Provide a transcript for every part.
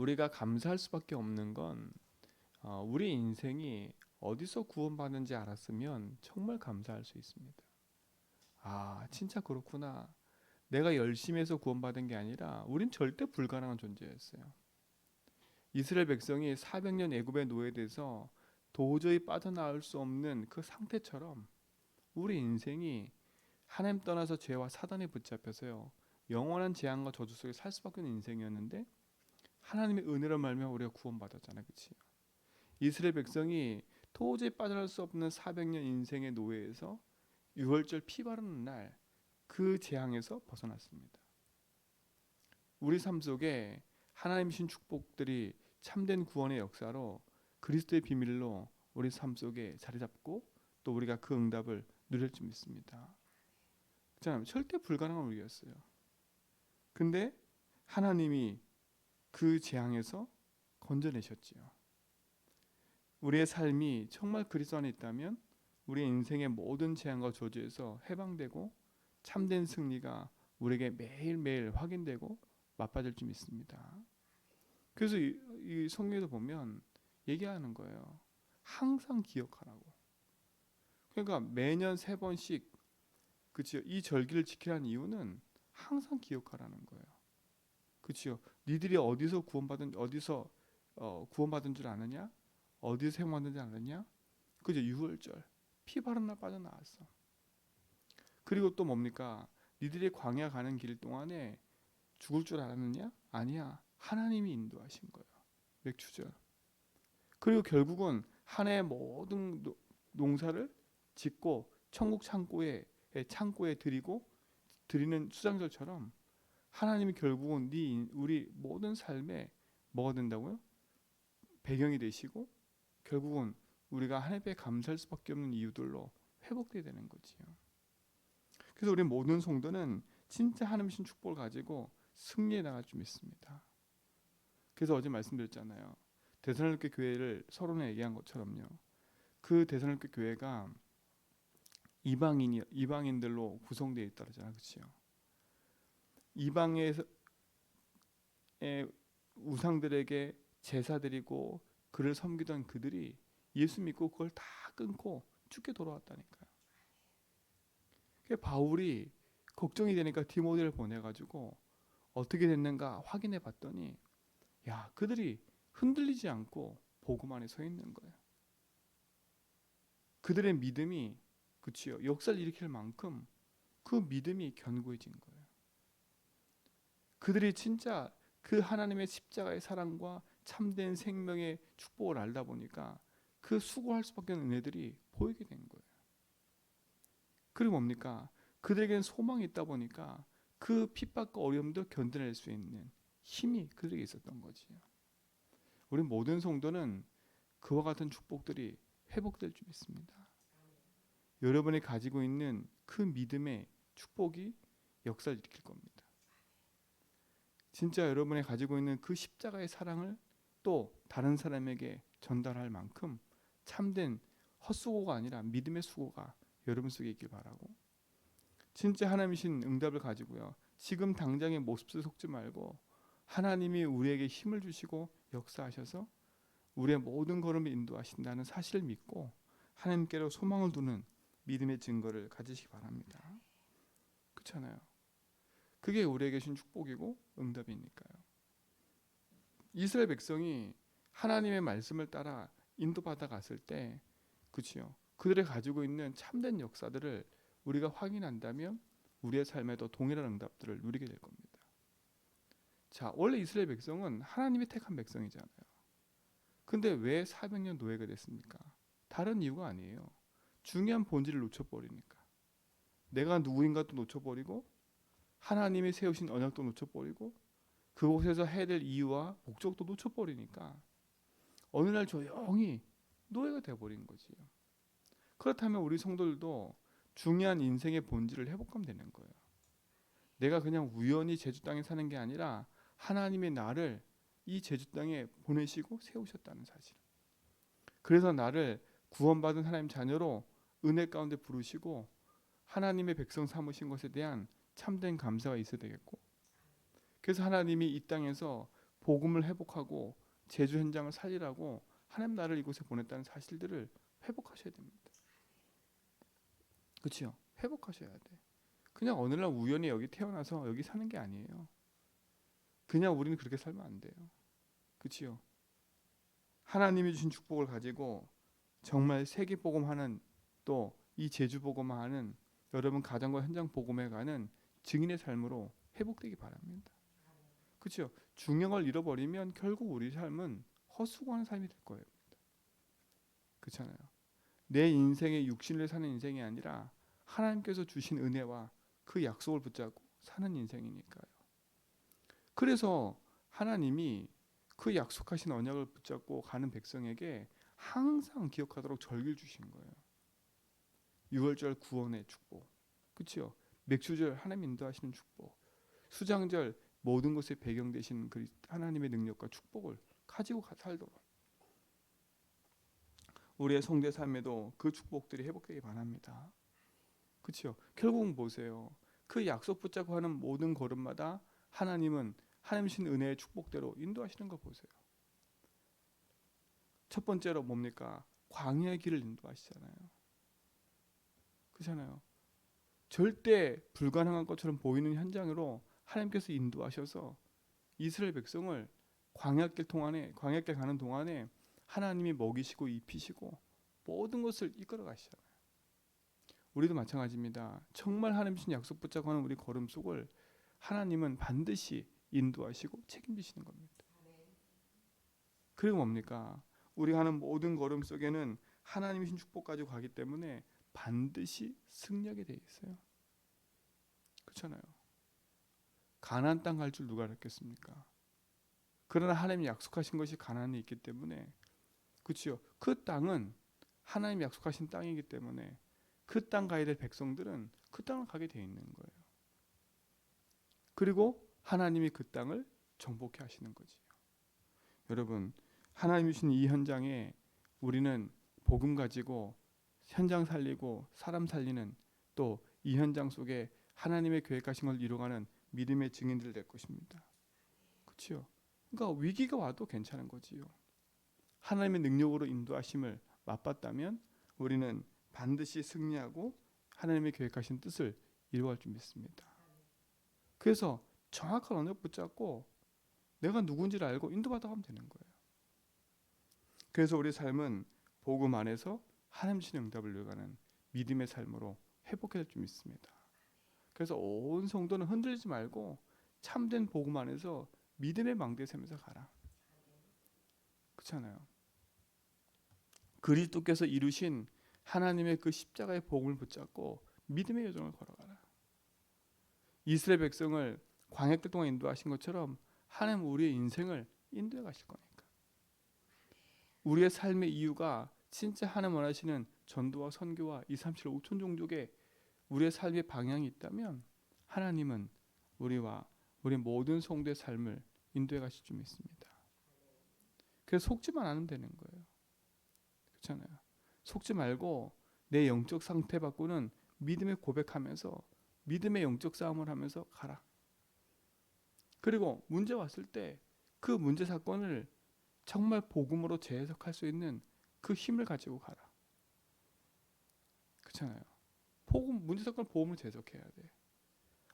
우리가 감사할 수밖에 없는 건 어, 우리 인생이 어디서 구원받는지 알았으면 정말 감사할 수 있습니다. 아, 진짜 그렇구나. 내가 열심히 해서 구원받은 게 아니라 우린 절대 불가능한 존재였어요. 이스라엘 백성이 400년 애굽의 노예돼서 도저히 빠져나올 수 없는 그 상태처럼 우리 인생이 하나님 떠나서 죄와 사단에 붙잡혀서요. 영원한 재앙과 저주 속에 살 수밖에 없는 인생이었는데 하나님의 은혜로 말미암아 우리가 구원받았잖아요. 그렇지? 이스라엘 백성이 도저히 빠져나올 수 없는 400년 인생의 노예에서 유월절 피 바르는 날 그 재앙에서 벗어났습니다. 우리 삶 속에 하나님 신 축복들이 참된 구원의 역사로 그리스도의 비밀로 우리 삶 속에 자리 잡고 또 우리가 그 응답을 누릴 줄 믿습니다. 자, 절대 불가능한 우리였어요. 근데 하나님이 그 재앙에서 건져내셨지요. 우리의 삶이 정말 그리스도 안에 있다면 우리 인생의 모든 재앙과 저주에서 해방되고 참된 승리가 우리에게 매일매일 확인되고 맛봐질 줄 믿습니다. 그래서 이, 이 성경에도 보면 얘기하는 거예요. 항상 기억하라고. 그러니까 매년 세 번씩 그치요. 이 절기를 지키라는 이유는 항상 기억하라는 거예요. 그치요. 니들이 어디서 구원받은 어디서 어, 구원받은 줄 아느냐? 어디서 생활하는지 아느냐? 그죠. 유월절 피 바른 날 빠져나왔어. 그리고 또 뭡니까? 니들이 광야 가는 길 동안에 죽을 줄 알았느냐? 아니야. 하나님이 인도하신 거예요. 맥주절. 그리고 결국은 한 해의 모든 노- 농사를 짓고 천국 창고에 창고에 드리고 드리는 수장절처럼 하나님이 결국은 네 인- 우리 모든 삶에 뭐가 된다고요? 배경이 되시고 결국은 우리가 하나님께 감사할 수밖에 없는 이유들로 회복돼야 되는 거지요. 그래서 우리 모든 성도는 진짜 하나님신 축복을 가지고 승리해 나갈 줄 믿습니다. 그래서 어제 말씀드렸잖아요. 대선할교 교회를 서론에 얘기한 것처럼요. 그 대선할교 교회가 이방인이 이방인들로 구성되어 있다잖아요, 그렇죠? 이방에서 의 우상들에게 제사 드리고 그를 섬기던 그들이 예수 믿고 그걸 다 끊고 죽게 돌아왔다니까요. 그 바울이 걱정이 되니까 디모데를 보내가지고 어떻게 됐는가 확인해 봤더니 야 그들이 흔들리지 않고 복음 안에 서 있는 거예요. 그들의 믿음이 그치요 역사를 일으킬 만큼 그 믿음이 견고해진 거예요. 그들이 진짜 그 하나님의 십자가의 사랑과 참된 생명의 축복을 알다 보니까 그 수고할 수밖에 없는 은혜들이 보이게 된 거예요. 그리고 뭡니까? 그들에게는 소망이 있다 보니까 그 핍박과 어려움도 견뎌낼 수 있는 힘이 그들에게 있었던 거지요. 우리 모든 성도는 그와 같은 축복들이 회복될 줄 믿습니다. 여러분이 가지고 있는 그 믿음의 축복이 역사를 일으킬 겁니다. 진짜 여러분이 가지고 있는 그 십자가의 사랑을 또 다른 사람에게 전달할 만큼 참된 헛수고가 아니라 믿음의 수고가 여러분 속에 있길 바라고 진짜 하나님이신 응답을 가지고요. 지금 당장의 모습을 속지 말고 하나님이 우리에게 힘을 주시고 역사하셔서 우리의 모든 걸음을 인도하신다는 사실을 믿고 하나님께로 소망을 두는 믿음의 증거를 가지시기 바랍니다. 그렇잖아요. 그게 우리에게 신 축복이고 응답이니까요. 이스라엘 백성이 하나님의 말씀을 따라 인도받아 갔을 때 그치요. 그들이 가지고 있는 참된 역사들을 우리가 확인한다면 우리의 삶에도 동일한 응답들을 누리게 될 겁니다. 자, 원래 이스라엘 백성은 하나님이 택한 백성이잖아요. 근데 왜 400년 노예가 됐습니까? 다른 이유가 아니에요. 중요한 본질을 놓쳐버리니까. 내가 누구인가 또 놓쳐버리고 하나님이 세우신 언약도 놓쳐버리고 그곳에서 해야 될 이유와 목적도 놓쳐버리니까 어느 날 조용히 노예가 돼버린 거지요. 그렇다면 우리 성도들도 중요한 인생의 본질을 회복하면 되는 거예요. 내가 그냥 우연히 제주 땅에 사는 게 아니라 하나님의 나를 이 제주 땅에 보내시고 세우셨다는 사실. 그래서 나를 구원받은 하나님 자녀로 은혜 가운데 부르시고 하나님의 백성 삼으신 것에 대한 참된 감사가 있어야 되겠고 그래서 하나님이 이 땅에서 복음을 회복하고 제주 현장을 살리라고 하나님 나라를 이곳에 보냈다는 사실들을 회복하셔야 됩니다. 그렇죠? 회복하셔야 돼. 그냥 어느 날 우연히 여기 태어나서 여기 사는 게 아니에요. 그냥 우리는 그렇게 살면 안 돼요. 그렇죠? 하나님이 주신 축복을 가지고 정말 세계 복음하는 또 이 제주 복음하는 여러분 가정과 현장 복음에 가는 증인의 삶으로 회복되기 바랍니다. 그렇죠? 중형을 잃어버리면 결국 우리 삶은 헛수고하는 삶이 될 거예요. 그렇잖아요. 내 인생의 육신을 사는 인생이 아니라 하나님께서 주신 은혜와 그 약속을 붙잡고 사는 인생이니까요. 그래서 하나님이 그 약속하신 언약을 붙잡고 가는 백성에게 항상 기억하도록 절기를 주신 거예요. 6월절 구원의 축복. 그렇죠? 맥주절 하나님 인도하시는 축복. 수장절 모든 것의 배경 되신 그 하나님의 능력과 축복을 가지고 가- 살도록 우리의 성대 삶에도 그 축복들이 회복되기 바랍니다. 그렇죠? 결국은 보세요. 그 약속 붙잡고 하는 모든 걸음마다 하나님은 하나님 신 은혜의 축복대로 인도하시는 거 보세요. 첫 번째로 뭡니까? 광야의 길을 인도하시잖아요. 그렇잖아요. 절대 불가능한 것처럼 보이는 현장으로 하나님께서 인도하셔서 이스라엘 백성을 광야길 동안에 광야길 가는 동안에 하나님이 먹이시고 입히시고 모든 것을 이끌어 가시잖아요. 우리도 마찬가지입니다. 정말 하나님 신 약속 붙잡고 하는 우리 걸음 속을 하나님은 반드시 인도하시고 책임지시는 겁니다. 그리고 뭡니까? 우리가 하는 모든 걸음 속에는 하나님이 신 축복 가지고 가기 때문에 반드시 승리하게 돼 있어요. 그렇잖아요. 가나안 땅 갈 줄 누가 알았겠습니까? 그러나 하나님이 약속하신 것이 가나안에 있기 때문에 그렇죠. 그 땅은 하나님 약속하신 땅이기 때문에 그 땅 가야 될 백성들은 그 땅을 가게 돼 있는 거예요. 그리고 하나님이 그 땅을 정복해 하시는 거지요. 여러분, 하나님이 주신 이 현장에 우리는 복음 가지고 현장 살리고 사람 살리는 또 이 현장 속에 하나님의 계획하신 걸 이루어가는 믿음의 증인들 될 것입니다. 그렇죠? 그러니까 위기가 와도 괜찮은 거지요. 하나님의 능력으로 인도하심을 맛봤다면 우리는 반드시 승리하고 하나님의 계획하신 뜻을 이루어갈 줄 믿습니다. 그래서 정확한 언약 붙잡고 내가 누군지를 알고 인도받아 가면 되는 거예요. 그래서 우리 삶은 복음 안에서 하나님 신 응답을 이루어가는 믿음의 삶으로 회복해야 될줄 믿습니다. 그래서 온 성도는 흔들리지 말고 참된 복음 안에서 믿음의 망대 세면서 가라. 그렇잖아요. 그리스도께서 이루신 하나님의 그 십자가의 복음을 붙잡고 믿음의 여정을 걸어가라. 이스라엘 백성을 광야 때 동안 인도하신 것처럼 하나님 우리의 인생을 인도해 가실 거니까. 우리의 삶의 이유가 진짜 하나님 원하시는 전도와 선교와 2, 3, 7, 5천 종족의 우리의 삶의 방향이 있다면 하나님은 우리와 우리 모든 성도의 삶을 인도해 가실 줄 믿습니다. 그래서 속지만 않으면 되는 거예요. 그렇잖아요. 속지 말고 내 영적 상태 바꾸는 믿음의 고백하면서 믿음의 영적 싸움을 하면서 가라. 그리고 문제 왔을 때 그 문제 사건을 정말 복음으로 재해석할 수 있는 그 힘을 가지고 가라. 그렇잖아요. 복음 문제 사건을 복음으로 재해석해야 돼.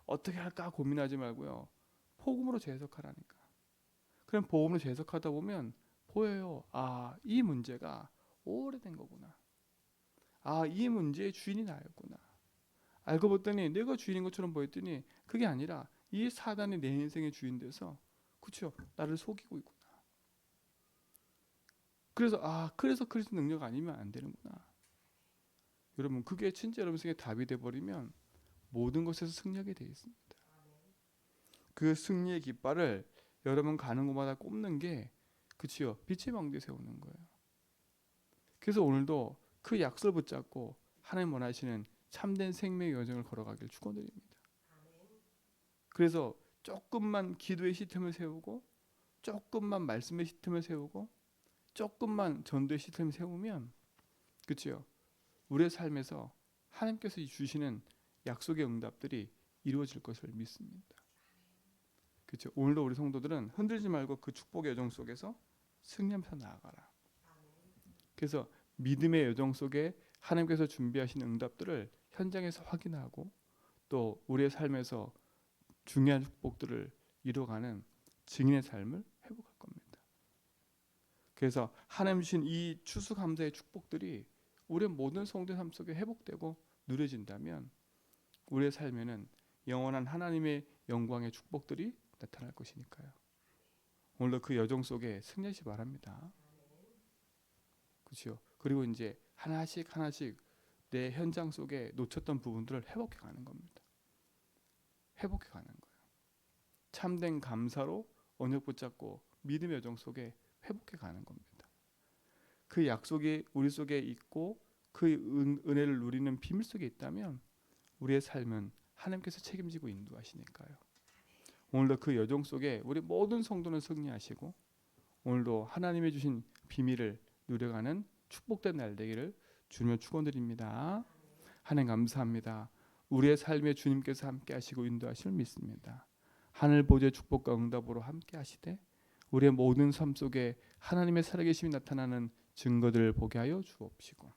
어떻게 할까 고민하지 말고요. 복음으로 재해석하라니까. 그럼 복음으로 재해석하다 보면 보여요. 아, 이 문제가 오래된 거구나. 아, 이 문제의 주인이 나였구나. 알고 봤더니 내가 주인인 것처럼 보였더니 그게 아니라 이 사단이 내 인생의 주인 돼서 그렇죠. 나를 속이고 있구나. 그래서 아, 그래서 그리스도 능력 아니면 안 되는구나. 여러분, 그게 진짜 여러분 생에 답이 돼 버리면 모든 것에서 승리하게 돼 있습니다. 그 승리의 깃발을 여러분 가는 곳마다 꼽는 게 그치요. 빛의 망대 세우는 거예요. 그래서 오늘도 그 약속을 붙잡고 하나님 원하시는 참된 생명의 여정을 걸어가길 축원드립니다. 그래서 조금만 기도의 시스템을 세우고 조금만 말씀의 시스템을 세우고 조금만 전도의 시스템을 세우면 그치요. 우리의 삶에서 하나님께서 주시는 약속의 응답들이 이루어질 것을 믿습니다. 그렇죠. 오늘도 우리 성도들은 흔들지 말고 그 축복의 여정 속에서 승리하면서 나아가라. 그래서 믿음의 여정 속에 하나님께서 준비하신 응답들을 현장에서 확인하고 또 우리의 삶에서 중요한 축복들을 이루어가는 증인의 삶을 회복할 겁니다. 그래서 하나님 주신 이 추수감사의 축복들이 우리의 모든 성도의 삶 속에 회복되고 누려진다면 우리의 삶에는 영원한 하나님의 영광의 축복들이 나타날 것이니까요. 오늘도 그 여정 속에 승리하시 바랍니다. 그렇죠. 그리고 이제 하나씩 하나씩 내 현장 속에 놓쳤던 부분들을 회복해 가는 겁니다. 회복해 가는 거예요. 참된 감사로 언약 붙잡고 믿음의 여정 속에 회복해 가는 겁니다. 그 약속이 우리 속에 있고 그 은, 은혜를 누리는 비밀 속에 있다면 우리의 삶은 하나님께서 책임지고 인도하시니까요. 오늘도 그 여정 속에 우리 모든 성도는 승리하시고 오늘도 하나님의 주신 비밀을 누려가는 축복된 날 되기를 주님의 축원드립니다. 하나님 감사합니다. 우리의 삶에 주님께서 함께 하시고 인도하실 믿습니다. 하늘 보좌의 축복과 응답으로 함께 하시되 우리의 모든 삶 속에 하나님의 살아계심이 나타나는 증거들을 보게 하여 주옵시고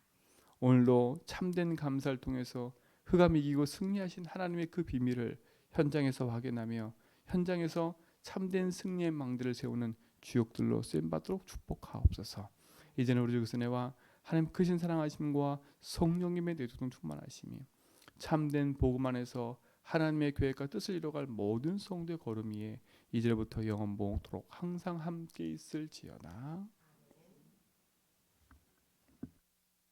오늘도 참된 감사를 통해서 흑암 이기고 승리하신 하나님의 그 비밀을 현장에서 확인하며 현장에서 참된 승리의 망대를 세우는 주역들로 쓰임 받도록 축복하옵소서. 이제는 우리 주께서 내와 하나님 크신 사랑하심과 성령님의 내도동 충만하심이 참된 복음 안에서 하나님의 계획과 뜻을 이뤄갈 모든 성도의 걸음 위에 이제부터 영원 모토록 항상 함께 있을지어다.